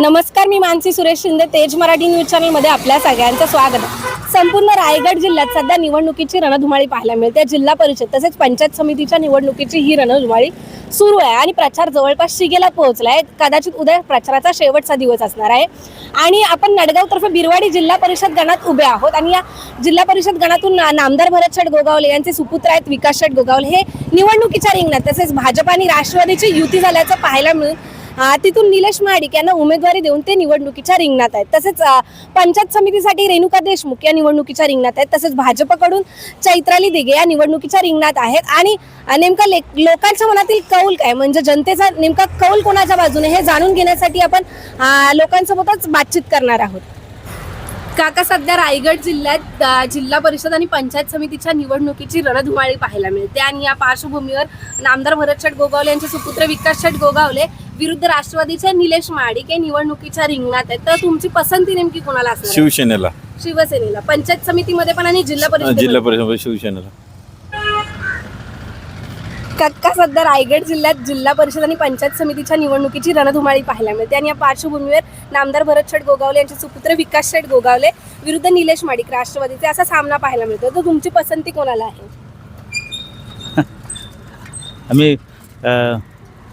नमस्कार मी मानसी सुरेश शिंदे तेज मराठी न्यूज चॅनलमध्ये आपल्या सगळ्यांचं स्वागत. आहे संपूर्ण रायगड जिल्ह्यात सध्या निवडणुकीची रणधुमाळी पाहायला मिळते. जिल्हा परिषद तसेच पंचायत समितीच्या निवडणुकीची ही रणधुमाळी सुरू आहे आणि प्रचार जवळपास शिगेला पोहोचला आहे. कदाचित उद्या प्रचाराचा शेवटचा दिवस असणार आहे. आणि आपण नडगावतर्फे बिरवाडी जिल्हा परिषद गणात उभे आहोत आणि या जिल्हा परिषद गणातून ना- नामदार भरत शेठ गोगावले यांचे सुपुत्र आहेत विकास शेठ गोगावले. हे निवडणुकीच्या रिंगणात तसेच भाजप आणि राष्ट्रवादीची युती झाल्याचं पाहायला मिळून तिथून निलेश महाडिक यांना उमेदवारी देऊन ते निवडणुकीच्या रिंगणात आहेत. तसेच पंचायत समितीसाठी रेणुका देशमुख या निवडणुकीच्या रिंगणात आहेत. तसेच भाजपकडून चैत्राली दिघे या निवडणुकीच्या रिंगणात आहेत. आणि नेमका लोकांच्या मनातील कौल काय? म्हणजे जनतेचा नेमका कौल कोणाच्या बाजूने? हे जाणून घेण्यासाठी आपण लोकांसोबतच बातचीत करणार आहोत. काका सध्या रायगड जिल्ह्यात अ, जिल्हा परिषद आणि पंचायत समितीच्या निवडणुकीची रणधुमाळी पाहायला मिळते. आणि या पार्श्वभूमीवर नामदार भरत शेठ गोगावले यांचे सुपुत्र विकास शेठ गोगावले विरुद्ध राष्ट्रवादीचे निलेश महाडिक हे निवडणुकीच्या रिंगणात आहेत. तर तुमची पसंती नेमकी कोणाला असणार आहे? शिवसेनेला. शिवसेनेला. पंचायत समितीमध्ये पण आणि जिल्हा परिषद जिल्हा परिषद शिवसेनेला. काका सध्या रायगड जिल्ह्यात जिल्हा परिषद आणि पंचायत समितीच्या निवडणुकीची रणधुमाळी पाहायला मिळते. आणि या पार्श्वभूमीवर नामदार भरत शेठ गोगावले यांचे सुपुत्र विकास शेठ गोगावले विरुद्ध निलेश माडिक राष्ट्रवादीचे असा सामना पाहायला मिळतो. तर तुमची पसंती कोणाला आहे? आम्ही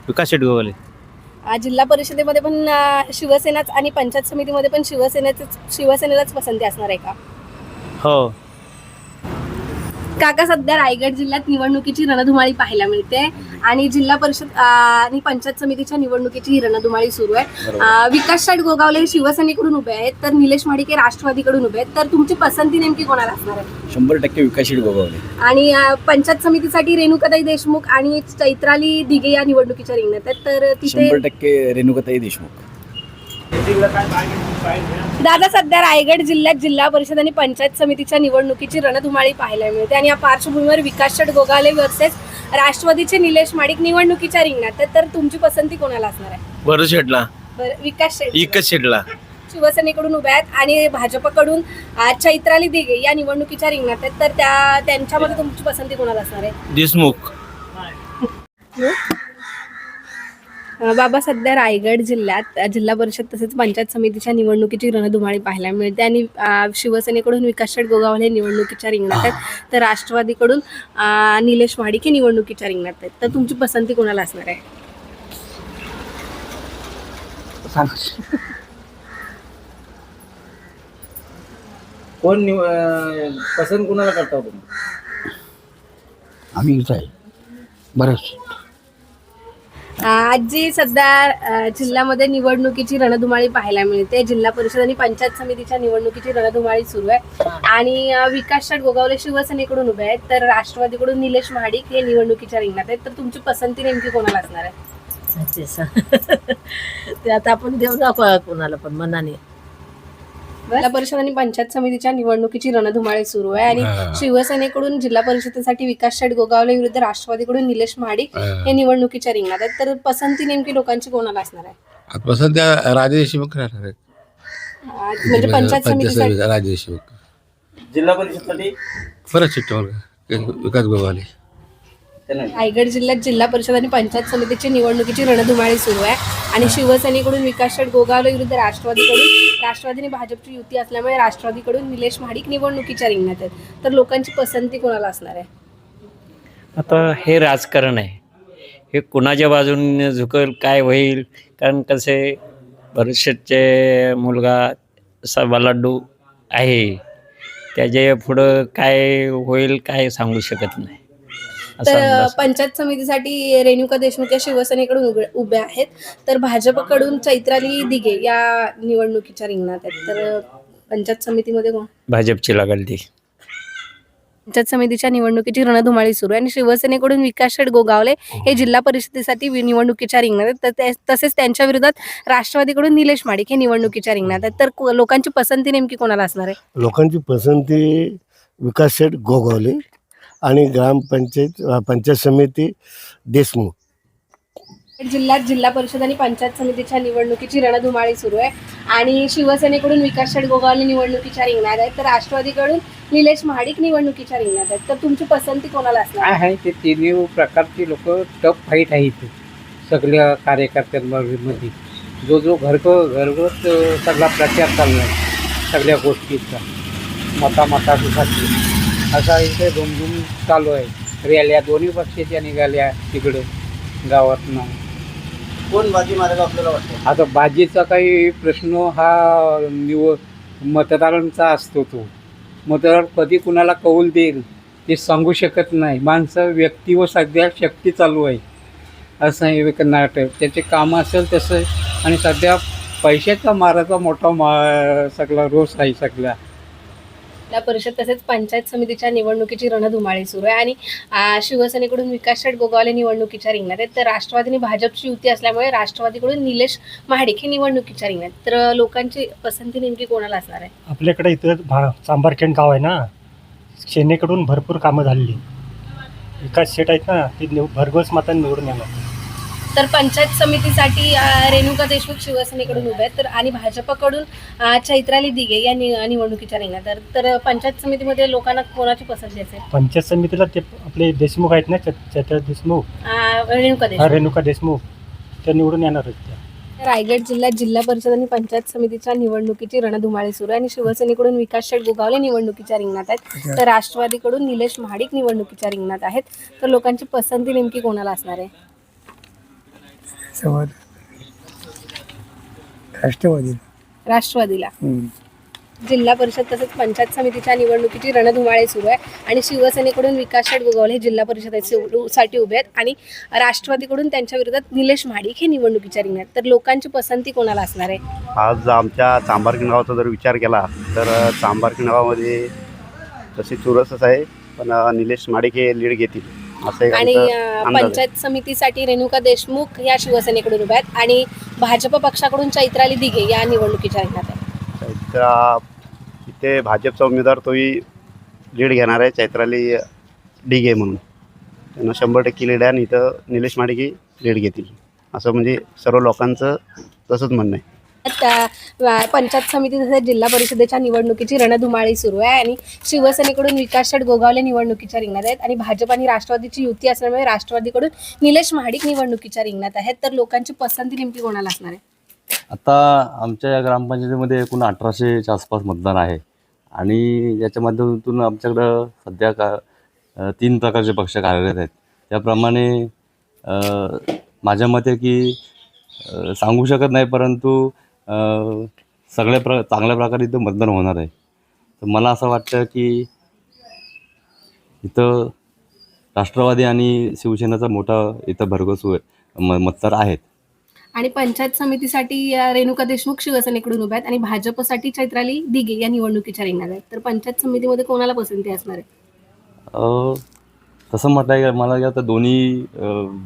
विकास शेट गोवाले आ, जिल्हा परिषदेमध्ये पण शिवसेनाच आणि पंचायत समितीमध्ये पण शिवसेनेच शिवसेनेलाच पसंती असणार आहे का? हो. काका सध्या रायगड जिल्ह्यात निवडणुकीची रणधुमाळी पाहायला मिळते. आणि जिल्हा परिषद आणि पंचायत समितीच्या निवडणुकीची ही रणधुमाळी सुरू आहे. विकास शेठ गोगावले हे शिवसेनेकडून उभे आहेत तर निलेश माडिके राष्ट्रवादीकडून उभे आहेत. तर तुमची पसंती नेमकी कोणाला असणार आहे? शंभर टक्के विकाशीड गोगावले. आणि पंचायत समितीसाठी रेणुकाताई देशमुख आणि चैत्राली दिघे या निवडणुकीच्या रिंगणात आहेत. तर तिथे शंभर टक्के रेणुकाताई देशमुख. दादा सध्या रायगड जिल्ह्यात जिल्हा परिषद आणि पंचायत समितीच्या निवडणुकीची रणधुमाळी पाहायला मिळते आणि या पार्श्वभूमीवर विकास शेठ गोगावले वर्सेस राष्ट्रवादीचे निलेश माडिक निवडणुकीच्या रिंगणात आहेत. तर तुमची पसंती कोणाला असणार आहे? बरं शेटला बरं विकास शेठ. एकच शेटला शिवसेनेकडून उभ्या आहेत आणि भाजपकडून आ, चैत्राली दिघे या निवडणुकीच्या रिंगणात आहेत. तर त्या त्यांच्यामध्ये तुमची पसंती कोणाला असणार आहे? देशमुख? बाबा सध्या रायगड जिल्ह्यात जिल्हा परिषद तसेच पंचायत समितीच्या निवडणुकीची रणधुमाळी पाहायला मिळते आणि शिवसेनेकडून विकास शेठ गोगावले निवडणुकीच्या रिंगणात आहेत. तर राष्ट्रवादीकडून निलेश महाडिक हे निवडणुकीच्या रिंगणात आहेत. तर तुमची पसंती कोणाला असणार आहे? कोण निव पसंत कुणाला करता तुम्ही? आम्ही इथं आहे. बरंच. आजी सध्या जिल्ह्यामध्ये निवडणुकीची रणधुमाळी पाहायला मिळते. जिल्हा परिषद आणि पंचायत समितीच्या निवडणुकीची रणधुमाळी सुरू आहे. आणि विकास शेठ गोगावले शिवसेनेकडून उभे आहेत. तर राष्ट्रवादीकडून निलेश महाडिक हे निवडणुकीच्या रिंगणात आहेत. तर तुमची पसंती नेमकी कोणाला असणार आहे? ते आता आपण देऊ दाखवा कोणाला पण मनाने. जिल्हा परिषद आणि पंचायत समितीच्या निवडणुकीची रणधुमाळी सुरू आहे. आणि शिवसेनेकडून जिल्हा परिषदेसाठी विकास शेठ गोगावले विरुद्ध राष्ट्रवादीकडून निलेश महाडिक हे. निवडणुकीच्या रिंगणात आहेत. तर पसंती नेमकी लोकांची कोणाला असणार आहे? सध्या राजे देशमुख राहणार आहेत. म्हणजे पंचायत समितीसाठी. पंचायत राजे देशमुख. जिल्हा परिषदसाठी? विकास गोवाले त्यांना रायगड जिल्ह्यात जिल्हा परिषद आणि पंचायत समितीची निवडणुकीची रणधुमाळी सुरू आहे. आणि शिवसेनेकडून विकास शेठ गोगावले विरुद्ध राष्ट्रवादीकडून राष्ट्रवादी आणि भाजपची युती असल्यामुळे राष्ट्रवादीकडून निलेश महाडिक निवडणुकीच्या रिंगणात आहेत. तर लोकांची पसंती कोणाला असणार आहे? आता हे राजकारण आहे. हे कुणाच्या बाजूने झुकल काय होईल? कारण कसे भरत मुलगा असा बलाडू आहे. त्याच्या पुढं काय होईल काय सांगू शकत नाही. तर. पंचायत समितीसाठी रेणुका देशमुख या शिवसेनेकडून उभे- उभ्या आहेत. तर भाजपकडून चैत्राली दिघे या निवडणुकीच्या रिंगणात आहेत. तर पंचायत समितीमध्ये कोण? भाजपची लागल ती. पंचायत समितीच्या निवडणुकीची रणधुमाळी सुरू आहे आणि शिवसेनेकडून विकास शेठ गोगावले हे जिल्हा परिषदेसाठी निवडणुकीच्या रिंगणात आहेत. तर ते- तसेच त्यांच्या विरोधात राष्ट्रवादीकडून निलेश माडिक हे निवडणुकीच्या रिंगणात आहेत. तर को- लोकांची पसंती नेमकी कोणाला असणार आहे? लोकांची पसंती विकास शेठ गोगावले. आणि ग्रामपंचायत पंचायत समिती देशमुख. जिल्ह्यात जिल्हा परिषद आणि पंचायत समितीच्या निवडणुकीची रणधुमाळी सुरू आहे. आणि शिवसेनेकडून विकास शेठ गोगावले निवडणुकीच्या रिंगणात आहेत. तर राष्ट्रवादीकडून निलेश महाडिक निवडणुकीच्या रिंगणात आहेत. तर तुमची पसंती कोणाला असणार? आहे ते तिन्ही प्रकारची लोक टफ फाईट आहे इथे. सगळ्या कार्यकर्त्यांमध्ये. जो जो घरक घरगत सगळा प्रचार चाललाय सगळ्या गोष्टीचा. मता मतासाठी असा इथे धुमधूम चालू आहे. रॅल्या दोन्ही पक्षाच्या निघाल्या तिकडे गावातनं. कोण बाजी मारेल आपल्याला वाटतं? आता बाजीचा काही प्रश्न हा निव मतदारांचा असतो तो. मतदार कधी कुणाला कौल देईल ते सांगू शकत नाही. माणसं व्यक्ती व सध्या शक्ती चालू आहे. असं हे एक नाटक. त्याचे कामं असेल तसं. आणि सध्या पैशाचा माराचा मोठा मा सगळा रोष आहे सगळा. जिल्हा परिषद तसेच पंचायत समितीच्या निवडणुकीची रणधुमाळी सुरू आहे. आणि शिवसेनेकडून विकास शेठ गोगावले निवडणुकीच्या रिंगणात आहेत. तर राष्ट्रवादीने भाजपची युती असल्यामुळे राष्ट्रवादीकडून निलेश महाडिक हे निवडणुकीच्या रिंगणात तर लोकांची पसंती नेमकी कोणाला असणार आहे? आपल्याकडे इथं भा गाव आहे ना? सेनेकडून भरपूर कामं झालेली. विकास शेट आहेत ना? ते भरघोस माता निवडून येणार. तर पंचायत समितीसाठी रेणुका देशमुख शिवसेनेकडून उभे आहेत. तर आणि भाजपकडून चैत्राली दिघे या नि निवडणुकीच्या रिंगणात तर तर पंचायत समितीमध्ये लोकांना कोणाची पसंती असेल पंचायत समितीला ते आपले देशमुख आहेत ना चैत्र देशमुख? रेणुका हा देशमुख. रेणुका देशमुख. ते निवडून येणार आहेत त्या. रायगड जिल्ह्यात जिल्हा परिषद आणि पंचायत समितीच्या निवडणुकीची रणधुमाळी सुरू आहे आणि शिवसेनेकडून विकास शेठ गोगावले निवडणुकीच्या रिंगणात आहेत. तर राष्ट्रवादीकडून निलेश महाडिक निवडणुकीच्या रिंगणात आहेत. तर लोकांची पसंती नेमकी कोणाला असणार आहे? राष्ट्रवादी. राष्ट्रवादीला. जिल्हा परिषद तसेच पंचायत समितीच्या निवडणुकीची रणधुमाळी सुरू आहे आणि शिवसेनेकडून विकास शेठ गोगावले हे जिल्हा परिषदेसाठी उभे आहेत आणि राष्ट्रवादीकडून त्यांच्या विरोधात निलेश महाडिक हे निवडणुकीच्या रिंगणात तर लोकांची पसंती कोणाला असणार आहे? आज आमच्या चांबारकी गावाचा जर विचार केला तर चांबारकी गावामध्ये तशी चुरसच आहे पण अ, निलेश माडिक हे लीड घेतील. असं एक आणि आमचं अं, अंदाज आहे. पंचायत समितीसाठी रेणुका देशमुख या शिवसेनेकडून उभ्या आहेत आणि भाजप पक्षाकडून चैत्राली दिघे या निवडणुकीच्या रिंगणात आहे चैत्रा इथे भाजपचा उमेदवार तोही लीड घेणार आहे चैत्राली डिगे म्हणून. त्यांना शंभर टक्के लीड आहे आणि इथं निलेश माडिक लीड घेतील. असं म्हणजे सर्व लोकांचं तसंच म्हणणं आहे. पंचायत समिती तसेच जिल्हा परिषदेच्या निवडणुकीची रणधुमाळी सुरू आहे आणि शिवसेनेकडून विकास शेठ गोगावले निवडणुकीच्या रिंगणात आहेत आणि भाजप आणि राष्ट्रवादीची युती असल्यामुळे राष्ट्रवादीकडून निलेश महाडिक निवडणुकीच्या रिंगणात आहेत. तर लोकांची पसंती नेमकी कोणाला असणार आहे? आता आमच्या या ग्रामपंचायतीमध्ये एकूण अठराशेच्या आसपास मतदान आहे आणि याच्या माध्यमातून आमच्याकडं सध्या का तीन प्रकारचे पक्ष कार्यरत आहेत. त्याप्रमाणे माझ्या मते की सांगू शकत नाही परंतु सगळ्या प्र चांगल्या प्रकारे इथं मतदान होणार आहे. तर मला असं वाटतं की इथं राष्ट्रवादी आणि शिवसेनेचा मोठा इथं भरघोस म मतदार आहेत. आणि पंचायत समितीसाठी रेणुका देशमुख शिवसेनेकडून उभ्या आहेत आणि भाजपसाठी चैत्राली दिघे या निवडणुकीच्या रिंगणात आहेत. तर पंचायत समितीमध्ये कोणाला पसंती असणार आहे? तसं म्हटलं मला आता दोन्ही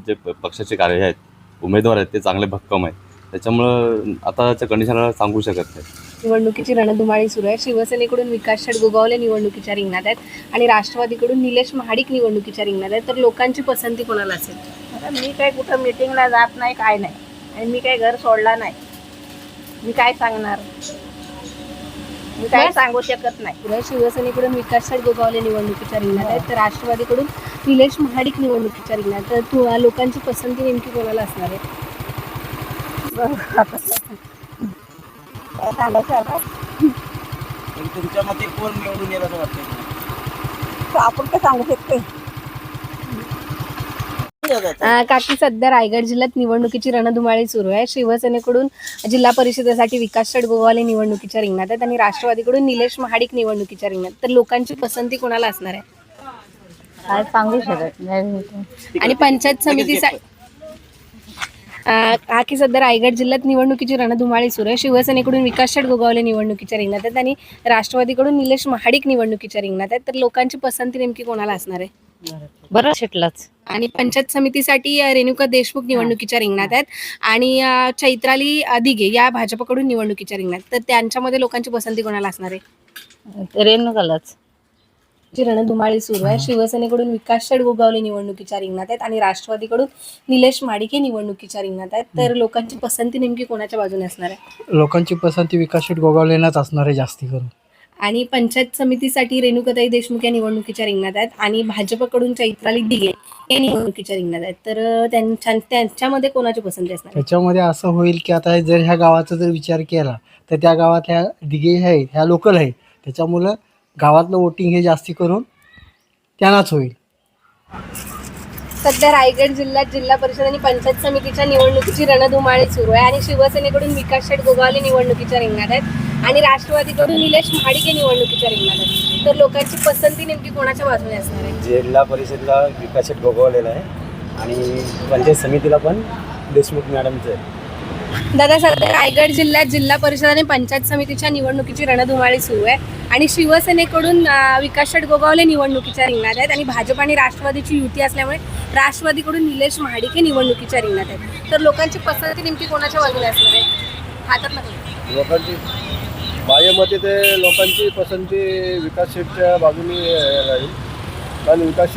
जे पक्षाचे कार्य आहेत उमेदवार आहेत ते चांगले भक्कम आहेत. त्याच्यामुळं आताच्या कंडिशनला सांगू शकत नाही. निवडणुकीची रणधुमाळी सुरू आहे. शिवसेनेकडून विकास शेठ गोगावले निवडणुकीच्या रिंगणात आहेत आणि राष्ट्रवादीकडून निलेश महाडिक निवडणुकीच्या रिंगणात आहेत. तर लोकांची पसंती कोणाला असेल? आता मी काय कुठं मिटिंगला जात नाही काय नाही. आणि मी काय घर सोडला नाही. मी काय सांगणार? मी काय बस. सांगू शकत नाही. पुढे शिवसेनेकडून विकास शेठ गोगावले निवडणुकीच्या रिंगणात आहेत. तर राष्ट्रवादीकडून निलेश महाडिक निवडणुकीच्या रिंगणात तर तु- लोकांची पसंती नेमकी कोणाला असणार आहे काय सांगायचं आता? पण तुमच्या मते कोण निवडून येईल असं वाटतं आपण काय सांगू शकतो काकी सध्या रायगड जिल्ह्यात निवडणुकीची रणधुमाळी सुरू आहे. शिवसेनेकडून जिल्हा परिषदेसाठी विकास शेठ गोगावले निवडणुकीच्या रिंगणात आहेत आणि राष्ट्रवादीकडून निलेश महाडिक निवडणुकीच्या रिंगणात तर लोकांची पसंती कोणाला असणार आहे? काय सांगू शकत नाही. आणि पंचायत समितीसाठी हा की सध्या रायगड जिल्ह्यात निवडणुकीची रणधुमाळी सुरू आहे. शिवसेनेकडून विकास गोगावले निवडणुकीच्या रिंगणात आहेत आणि राष्ट्रवादीकडून निलेश महाडिक निवडणुकीच्या रिंगणात आहेत. तर लोकांची पसंती नेमकी कोणाला असणार आहे? बरं शिटलाच आणि पंचायत समितीसाठी रेणुका देशमुख निवडणुकीच्या रिंगणात आहेत. आणि चैत्राली दिघे या भाजपकडून निवडणुकीच्या रिंगणात तर त्यांच्यामध्ये लोकांची पसंती कोणाला असणार आहे? रेणुकालाच. जी रणधुमाळी सुरू आहे. शिवसेनेकडून विकास गोगावले निवडणुकीच्या रिंगणात आहेत आणि राष्ट्रवादीकडून निलेश माडिक निवडणुकीच्या रिंगणात आहेत. तर लोकांची पसंती नेमकी कोणाच्या बाजूने असणार आहे? लोकांची पसंती विकास शेट गोगावलेनाच असणार आहे जास्ती करून. आणि पंचायत समितीसाठी रेणुकाताई देशमुख या निवडणुकीच्या रिंगणात आहेत. आणि भाजपकडून चैत्राली दिघे या निवडणुकीच्या रिंगणात आहेत. तर त्यांच्या त्यांच्यामध्ये कोणाची पसंती असणार? त्याच्यामध्ये असं होईल की आता जर ह्या गावाचा जर विचार केला तर त्या गावात ह्या दिघे आहेत ह्या लोकल आहेत. त्याच्यामुळं गावातलं वोटिंग हे जास्ती करून त्यांनाच होईल. सध्या रायगड जिल्ह्यात जिल्हा परिषद आणि पंचायत समितीच्या निवडणुकीची रणधुमाळी सुरू आहे आणि शिवसेनेकडून विकास शेठ गोगावले निवडणुकीच्या रिंगणात आहेत आणि राष्ट्रवादीकडून निलेश महाडिके निवडणुकीच्या रिंगणात आहेत. तर लोकांची पसंती नेमकी कोणाच्या बाजूने असणार आहे? जिल्हा परिषदला विकास गोगावलेला आहे आणि पंचायत समितीला पण देशमुख मॅडमचं आहे. दादा सध्या रायगड जिल्ह्यात जिल्हा परिषद आणि पंचायत समितीच्या निवडणुकीची रणधुमाळी सुरू आहे. आणि शिवसेनेकडून विकास गोगावले निवडणुकीच्या रिंगणात आहेत. आणि भाजप आणि राष्ट्रवादीची युती असल्यामुळे राष्ट्रवादीकडून निलेश महाडिके निवडणुकीच्या रिंगणात आहेत. तर लोकांची पसंती नेमकी कोणाच्या बाजूने असणार आहे? हातात लोकांची माझ्या मते ते लोकांची पसंती विकास शेठच्या बाजूने राहील. कारण विकास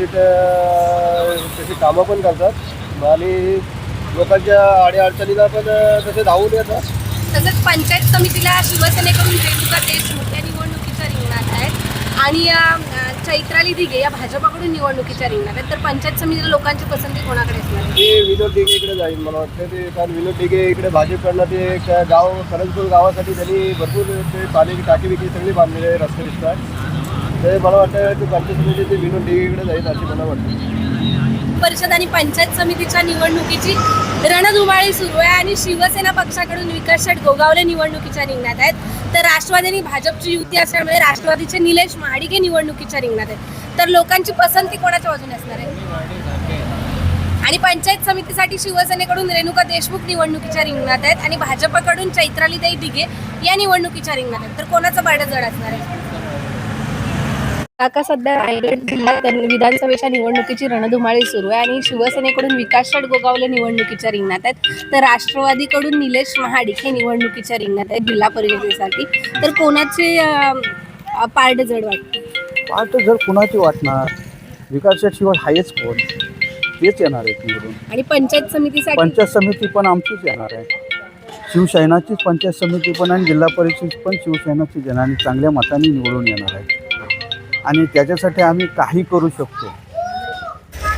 तशी कामं पण करतात. आणि लोकांच्या अडीअडचणीला पण तसे धावून येतात. तसंच पंचायत समितीला शिवसेनेकडून रेणुका देशमुख या निवडणुकीच्या रिंगणात आहेत. आणि चैत्राली दिघे या भाजपाकडून निवडणुकीच्या रिंगणात आहेत. तर पंचायत समितीला लोकांची पसंती कोणाकडे असणार? ते विनोद डिगे इकडे जाईल मला वाटतं. ते कारण विनोद डिगे इकडे भाजपकडनं ते एक गाव करंजपूर गावासाठी त्यांनी भरपूर ते पाण्याची टाकी बिकी सगळी बांधलेली आहे रस्ते बिस्ता ते मला वाटतं ते पंचायत समिती ते विनोद डिगे इकडे जाईल अशी मला वाटतं. परिषद आणि पंचायत समितीच्या निवडणुकीची रणधुमाळी सुरू आहे आणि शिवसेना पक्षाकडून विकास शेठ गोगावले निवडणुकीच्या रिंगणात आहेत. तर राष्ट्रवादी आणि भाजपची युती असल्यामुळे राष्ट्रवादीचे निलेश महाडिके निवडणुकीच्या रिंगणात आहेत. तर लोकांची पसंती कोणाच्या बाजूने असणार आहे? आणि पंचायत समितीसाठी शिवसेनेकडून रेणुका देशमुख निवडणुकीच्या रिंगणात आहेत आणि भाजपकडून चैत्रालीताई दिघे या निवडणुकीच्या रिंगणात आहेत. तर कोणाचं बाड जड असणार आहे? काका सध्या रायगड जिल्ह्यात विधानसभेच्या निवडणुकीची रणधुमाळी सुरू आहे आणि शिवसेनेकडून विकास शेठ गोगावले निवडणुकीच्या रिंगणात आहेत. तर राष्ट्रवादीकडून निलेश महाडिक हे निवडणुकीच्या रिंगणात आहेत जिल्हा परिषदेसाठी तर कोणाचे पारड जड वाटतं? पार्ट जर कुणाची वाटणार विकास शिवाय हायच कोण? तेच येणार आहेत निवडून. आणि पंचायत समितीसाठी? पंचायत समिती पण आमचीच येणार आहे. शिवसेनाचीच पंचायत समिती पण आणि जिल्हा परिषद पण शिवसेनाचीच येणार आणि चांगल्या मताने निवडून येणार आहे. आणि त्याच्यासाठी आम्ही काही करू शकतो.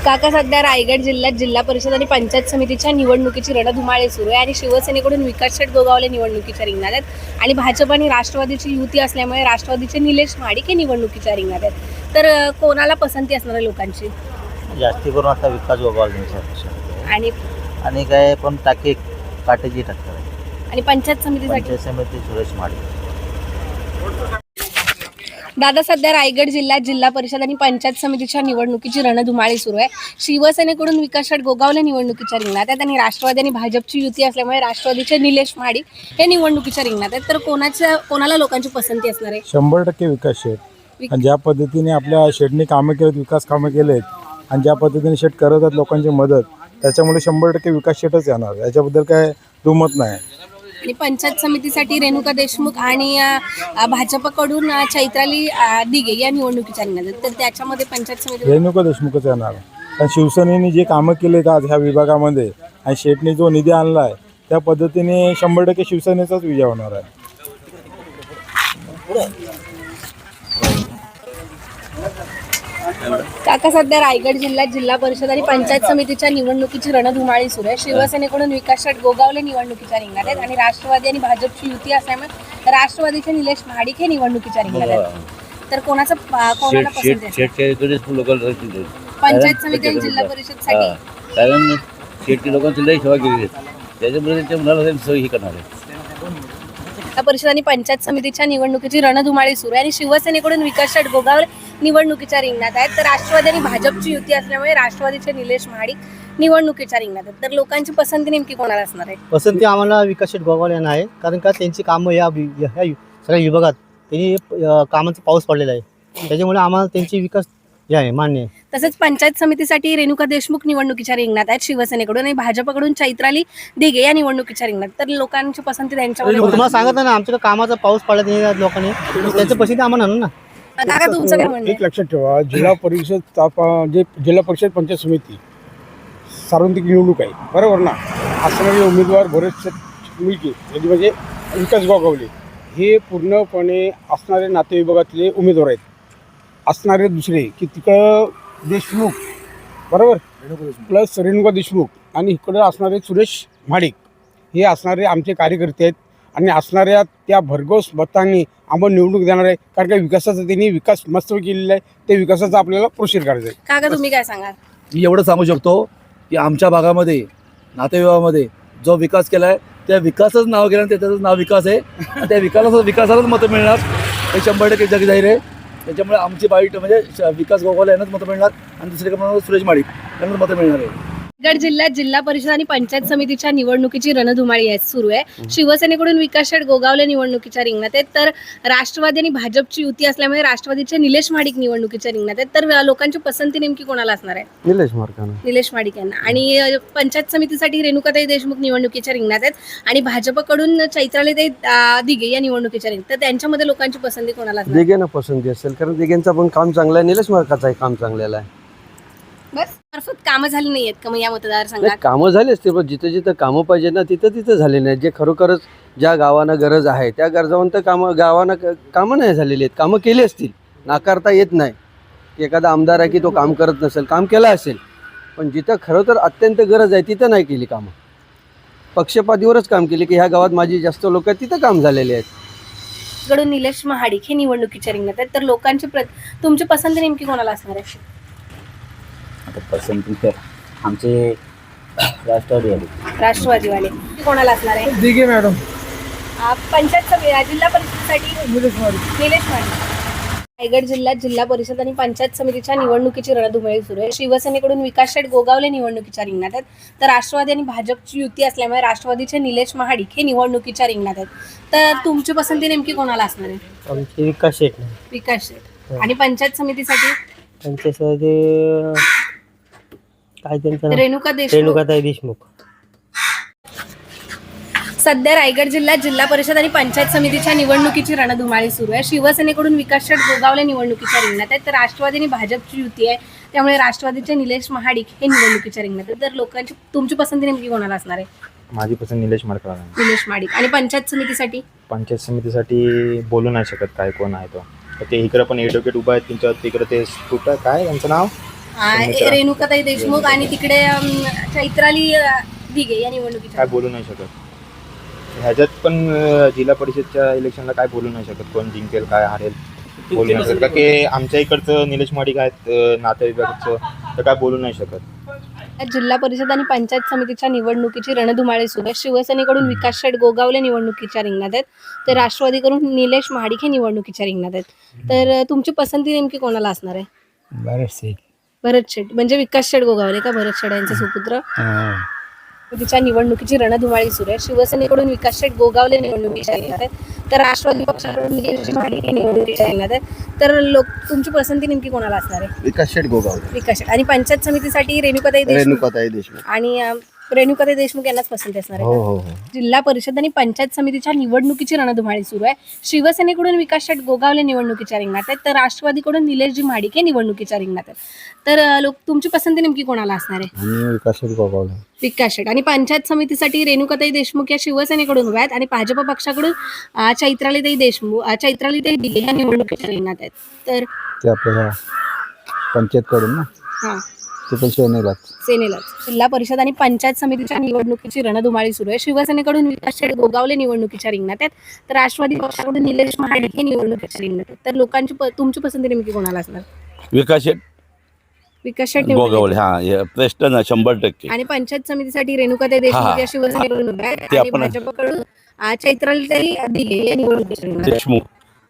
काका सध्या रायगड जिल्ह्यात जिल्हा परिषद आणि पंचायत समितीच्या निवडणुकीची रणधुमाळी सुरू आहे आणि शिवसेनेकडून विकास शेठ गोगावले निवडणुकीच्या रिंगणात आहेत. आणि भाजप आणि राष्ट्रवादीची युती असल्यामुळे राष्ट्रवादीचे निलेश महाडिक हे निवडणुकीच्या रिंगणात आहेत. तर अं, कोणाला पसंती असणार आहे लोकांची? जास्ती करून आता विकास गोपाल आणि आणि काय पण टाके काटेची टक्कर आहे आणि पंचायत समितीसाठी? समिती सुरेश माडी दादा सध्या रायगड जिल्ह्यात जिल्हा परिषद आणि पंचायत समितीच्या निवडणुकीची रणधुमाळी सुरू आहे. शिवसेनेकडून विकास शेठ गोगावले निवडणुकीच्या रिंगणात आहेत आणि राष्ट्रवादी आणि भाजपची युती असल्यामुळे राष्ट्रवादीचे निलेश महाडिक हे निवडणुकीच्या रिंगणात आहेत. तर कोणाच्या कोणाला लोकांची पसंती असणार आहे? शंभर टक्के विकास शेठ. आणि ज्या पद्धतीने आपल्या शेठने कामं केलेत विकास कामं केलेत आणि ज्या पद्धतीने शेठ करत आहेत लोकांची मदत त्याच्यामुळे शंभर टक्के विकास शेठच येणार याच्याबद्दल काय दुमत नाही. आणि पंचायत समितीसाठी रेणुका देशमुख आणि भाजपकडून चैत्राली दिघे या निवडणुकीच्या रिंगणात. तर त्याच्यामध्ये पंचायत समिती रेणुका देशमुखच येणार. कारण शिवसेनेने जे कामं केले आज ह्या विभागामध्ये आणि शेठने जो निधी आणला आहे त्या पद्धतीने शंभर टक्के शिवसेनेचाच विजय होणार आहे. काका सध्या रायगड जिल्ह्यात जिल्हा परिषद आणि पंचायत समितीच्या निवडणुकीची रणधुमाळी सुरू आहे. शिवसेनेकडून विकास शेठ गोगावले निवडणुकीच्या रिंगणात आहेत आणि राष्ट्रवादी आणि भाजपची युती असल्यामुळे राष्ट्रवादीचे निलेश महाडिक हे निवडणुकीच्या रिंगणात आहेत. तर कोणाचं कोणाला पसंत आहे? लोक पंचायत समिती आणि जिल्हा परिषदसाठी. कारण लोकांची लई सेवा केली त्याच्यामुळे ते मुलाला ही करणार आहे. जिल्हा परिषद आणि पंचायत समितीच्या निवडणुकीची रणधुमाळी सुरू आहे आणि शिवसेनेकडून विकास शेठ गोगावर निवडणुकीच्या रिंगणात आहेत. तर राष्ट्रवादी आणि भाजपची युती असल्यामुळे राष्ट्रवादीचे निलेश महाडिक निवडणुकीच्या रिंगणात आहेत. तर लोकांची पसंती नेमकी कोणाला असणार आहे? पसंती आम्हाला विकास शेट गोगावर यांना आहे. कारण का त्यांची कामं या वि- सगळ्या विभागात त्यांनी अ, कामाचा पाऊस पडलेला आहे. त्याच्यामुळे आम्हाला त्यांची विकास हे आहे मान्य आहे. तसंच पंचायत समितीसाठी रेणुका देशमुख निवडणुकीच्या रिंगणात आहेत. शिवसेनेकडून आणि भाजपकडून चैत्राली दिघे या निवडणुकीच्या रिंगणात. तर लोकांची पसंती त्यांच्यावर तुम्हाला सांगत ना आमच्याकडे कामाचा पाऊस पडला त्यांनी लोकांनी. त्यांची पसंती आम्हाला आणू ना. काका तुमचं काय म्हणणं आहे? एक लक्षात ठेवा जिल्हा परिषद ताप- जे जिल्हा परिषद पंचायत समिती सार्वत्रिक निवडणूक आहे. बरोबर ना? असणारे उमेदवार भरत मुलगी म्हणजे विकास गोगावले. हे पूर्णपणे असणारे नातेविभागातले उमेदवार आहेत. असणारे दुसरे की तिकडं देशमुख बरोबर? प्लस रेणुका देशमुख आणि इकडं असणारे सुरेश महाडिक. हे असणारे आमचे कार्यकर्ते आहेत आणि असणाऱ्या त्या भरघोस मतांनी आम्हाला निवडणूक देणार आहे. कारण का विकासाचा त्यांनी विकास मस्त केलेला आहे. त्या विकासाचा आपल्याला प्रोसेस करायचा आहे. काका तुम्ही काय सांगाल? मी एवढं सांगू शकतो की आमच्या भागामध्ये नातेविभागामध्ये जो विकास केला आहे त्या विकासाचं नाव केलं आणि त्याचं नाव विकास आहे. आणि त्या विकासाचं विकासालाच मतं मिळणार. हे शंभर टक्के जग जाहीर आहे. त्याच्यामुळे आमची बाईट म्हणजे श- विकास गोगावले यांनाच मतं मिळणार आणि दुसरीकडे सुरेश माळी यांनाच मतं मिळणार आहे. रायगड जिल्ह्यात जिल्हा परिषद आणि पंचायत समितीच्या निवडणुकीची रणधुमाळी आहे सुरू आहे. शिवसेनेकडून विकास शेठ गोगावले निवडणुकीच्या रिंगणात आहेत. तर राष्ट्रवादी आणि भाजपची युती असल्यामुळे राष्ट्रवादीचे निलेश महाडिक निवडणुकीच्या रिंगणात आहेत. तर लोकांची पसंती नेमकी कोणाला असणार आहे? निलेश निलेश महाडिक यांना. आणि पंचायत समितीसाठी रेणुकाताई देशमुख निवडणुकीच्या रिंगणात आहेत. आणि भाजपकडून चैत्रालीताई दिघे या निवडणुकीच्या रिंगणात तर त्यांच्यामध्ये लोकांची पसंती कोणाला दिघेना पसंती असेल कारण दिघेंचं पण काम चांगलं आहे निलेश मार्काचं काम चांगलेलं आहे. बस. मार्फत कामं झाली नाही आहेत का मग या मतदारसंघात? कामं झाली असतील पण जिथं जिथं कामं पाहिजे ना तिथं तिथं झाले नाही जे खरोखरच ज्या गावांना गरज आहे त्या गरजावंत कामं गावांना क- कामं नाही झालेली आहेत. कामं केली असतील. नाकारता येत नाही. की एखादा आमदार आहे की तो काम करत नसेल काम केलं असेल. पण जिथं खरोखर अत्यंत गरज आहे तिथं नाही केली कामं. पक्षपातीवरच काम केली की ह्या गावात माझी जास्त लोक आहेत तिथं काम झालेले आहेत. कडून निलेश महाडिक हे निवडणुकीच्या रिंगणात आहेत. तर लोकांची प्र तुमची पसंती नेमकी कोणाला असणार आहे? आता पसंती तर आमचे राष्ट्रवादी आले राष्ट्रवादीवाले. कोणाला असणार आहे? दिघे मॅडम. पंचायत जिल्हा परिषदेसाठी? निलेश रायगड जिल्ह्यात जिल्हा परिषद आणि पंचायत समितीच्या निवडणुकीची रणधुमाळी सुरू आहे. शिवसेनेकडून विकास शेठ गोगावले निवडणुकीच्या रिंगणात आहेत. तर राष्ट्रवादी आणि भाजपची युती असल्यामुळे राष्ट्रवादीचे निलेश महाडिक हे निवडणुकीच्या रिंगणात आहेत. तर तुमची पसंती नेमकी कोणाला असणार आहे? आमचे विकास शेठ. विकास शेठ. आणि पंचायत समितीसाठी? त्यांच्यासाठी काय त्यांचं रेणुका देशमुख. देशमुख. सध्या रायगड जिल्ह्यात जिल्हा परिषद आणि पंचायत समितीच्या निवडणुकीची रणधुमाळी सुरू आहे. शिवसेनेकडून विकास शेठ गोगावले निवडणुकीच्या रिंगणात आहेत. तर राष्ट्रवादी आणि भाजपची युती आहे. त्यामुळे राष्ट्रवादीचे निलेश महाडिक हे निवडणुकीच्या रिंगणात आहेत. तर लोकांची तुमची पसंती नेमकी कोणाला असणार आहे? माझी पसंत निलेश मार्काना निलेश महाडिक आणि पंचायत समितीसाठी? पंचायत समितीसाठी बोलू नाही शकत काय कोण आहे तो. तर ते इकडे पण एडव्होकेट उभा आहेत त्यांच्या तिकडे ते कुठं काय त्यांचं नाव? आ, रेणुकाताई देशमुख आणि तिकडे अम, चैत्राली अ, दिघे या निवडणुकीच्या काय बोलू नाही शकत. ह्याच्यात पण अं, जिल्हा परिषदच्या इलेक्शनला काय बोलू नाही शकत. कोण जिंकेल काय हारेल बोलू नाही शकत. का की आमच्या इकडचं निलेश माडिक आहेत अं, नाते विभागाचं तर काय बोलू नाही शकत. जिल्हा परिषद आणि पंचायत समितीच्या निवडणुकीची रणधुमाळी सुरू आहे. शिवसेनेकडून विकास शेठ गोगावले निवडणुकीच्या रिंगणात आहेत. तर राष्ट्रवादीकडून निलेश महाडिक हे निवडणुकीच्या रिंगणात आहेत. तर अ, तुमची पसंती नेमकी कोणाला असणार आहे? बरेचसे भरत शेठ म्हणजे विकास शेठ गोगावले का भरत शेठ यांचे सुपुत्र? तिच्या निवडणुकीची रणधुमाळी सुरू आहे. शिवसेनेकडून विकास शेठ गोगावले निवडणुकीच्या रिंगणात आहेत तर राष्ट्रवादी पक्षाकडून निवडणुकीच्या आहेत तर लोक तुमची पसंती नेमकी कोणाला असणार आहे? विकास शेठ गोगावले. विकास शेठ आणि पंचायत समितीसाठी रेणुकाताई देशमुख. रेणुकाताई देशमुख. आणि अ, रेणुकाताई देशमुख यांनाच पसंती असणार आहे हो हो हो. जिल्हा परिषद आणि पंचायत समितीच्या निवडणुकीची रणधुमाळी सुरू आहे. शिवसेनेकडून विकास शेठ गोगावले निवडणुकीच्या रिंगणात आहेत. तर राष्ट्रवादीकडून निलेशजी महाडिक हे निवडणुकीच्या रिंगणात आहेत. तर अ, लोक तुमची पसंती नेमकी कोणाला असणार आहे? विकास शेठ गोगावले. विकास शेठ. आणि पंचायत समितीसाठी रेणुकाताई देशमुख या शिवसेनेकडून उभ्या आहेत. आणि भाजप पक्षाकडून अ, चैत्रालीताई देशमुख अ, चैत्रालीताई दिघे या निवडणुकीच्या रिंगणात आहेत. तर ते आपल्याला पंचायतकडून ना? हां. ते पण सेनेलाच. सेनेलाच. जिल्हा परिषद आणि पंचायत समितीच्या निवडणुकीची रणधुमाळी सुरू आहे. शिवसेनेकडून विकास शेठ गोगावले निवडणुकीच्या रिंगणात आहेत. तर राष्ट्रवादी पक्षाकडून निलेश महाडिक हे निवडणुकीच्या रिंगणात आहेत. तर लोकांची प- तुमची पसंती नेमकी कोणाला असणार? विकास शेठ विकास शेठ निवडणुकीत. गोगावले हा हे प्रश्न ना शंभर टक्के. आणि पंचायत समितीसाठी रेणुकाताई देशमुख हा. या शिवसेनेकडून उभ्या आहेत. ते आणि आपण- भाजपकडून अ, चैत्रालीताई दिघे या निवडणुकीच्या रिंगणात आहेत. देशमुख.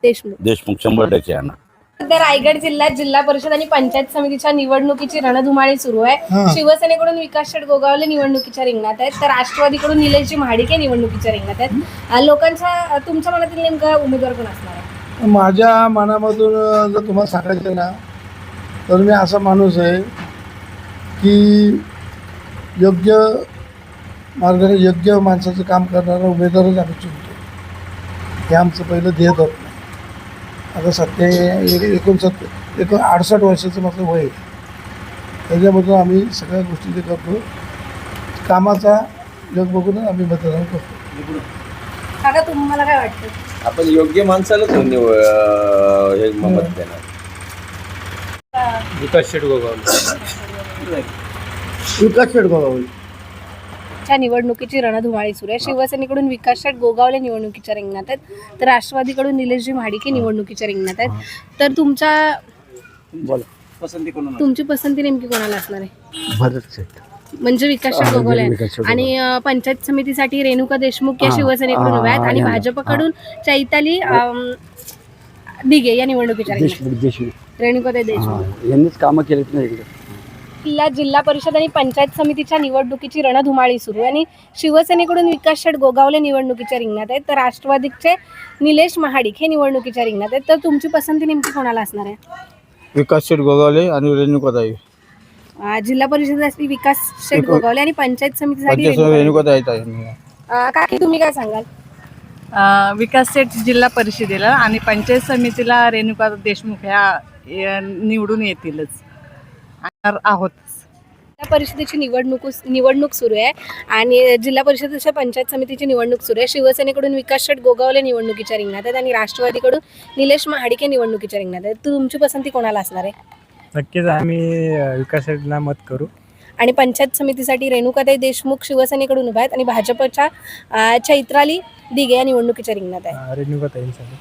देशमुख. देशमुख शंभर टक्के आहे ना सध्या रायगड जिल्ह्यात जिल्हा परिषद आणि पंचायत समितीच्या निवडणुकीची रणधुमाळी सुरू आहे. शिवसेनेकडून विकास शेठ गोगावले निवडणुकीच्या रिंगणात आहेत. तर राष्ट्रवादीकडून निलेशजी महाडिक निवडणुकीच्या रिंगणात आहेत. लोकांच्या तुमच्या मनातील नेमका उमेदवार कोण असणार आहे? माझ्या मनामधून जर तुम्हाला सांगायचं ना तर मी असा माणूस आहे की योग्य मार्गाने योग्य माणसाचं काम करणारा उमेदवारच आम्ही चुनतो हे आमचं पहिलं ध्येय आहे आता सध्या हे एकोणसत्तर एकूण अडुसष्ट वर्षाचं माझं वय. आहे त्याच्यामधून आम्ही सगळ्या गोष्टी जे करतो कामाचा योग बघूनच आम्ही मतदान करतो. काका तुम्हाला काय वाटतं? आपण योग्य माणसालाच निव हे मत देणार. विकास शेट गोगावले विकास शेट गोगावले च्या निवडणुकीची रणधुमाळी सुरू आहे. शिवसेनेकडून विकास शेट गोगावले निवडणुकीच्या रिंगणात आहेत. तर राष्ट्रवादीकडून निलेशजी महाडिके निवडणुकीच्या रिंगणात आहेत. तर तुमच्या तुमची पसंती नेमकी कोणाला असणार आहे? भरत शेठ. म्हणजे विकास शेट गोगावले. आहेत. आणि पंचायत समितीसाठी रेणुका देशमुख या शिवसेनेकडून उभ्या आहेत. आणि भाजपकडून चैताली दिघे या निवडणुकीच्या रेणुका देशमुख. यांनीच कामं केलीत ना इकडे जिल्हा जिल्हा परिषद आणि पंचायत समितीच्या निवडणुकीची रणधुमाळी सुरू आहे. आणि शिवसेनेकडून विकास शेट गोगावले निवडणुकीच्या रिंगणात आहेत. तर राष्ट्रवादीचे निलेश महाडिक हे निवडणुकीच्या रिंगणात आहेत. तर तुमची पसंती नेमकी कोणाला असणार आहे? विकास शेठ गोगावले आणि रेणुकाताई. अं, जिल्हा परिषदेसाठी विकास शेट गोगावले आणि पंचायत समितीसाठी रेणुका- रेणुकाताई. अं, काकी तुम्ही काय सांगाल? विकास सेट जिल्हा परिषदेला आणि पंचायत समितीला रेणुका देशमुख ह्या निवडून येतीलच. आहोत जिल्हा परिषदेची निवडणूक निवडणूक सुरू आहे आणि जिल्हा परिषदेच्या पंचायत समितीची निवडणूक सुरू आहे. शिवसेनेकडून विकास शेट गोगावले निवडणुकीच्या रिंगणात आहेत आणि राष्ट्रवादीकडून निलेश महाडिके निवडणुकीच्या रिंगणात आहेत. तुमची पसंती कोणाला असणार आहे? नक्कीच आम्ही विकास शेटला मत करू. आणि पंचायत समितीसाठी रेणुकाताई देशमुख शिवसेनेकडून उभा आहेत आणि भाजपच्या अं, चैत्राली दिघे या निवडणुकीच्या रिंगणात आहे रेणुका ताईंसाठी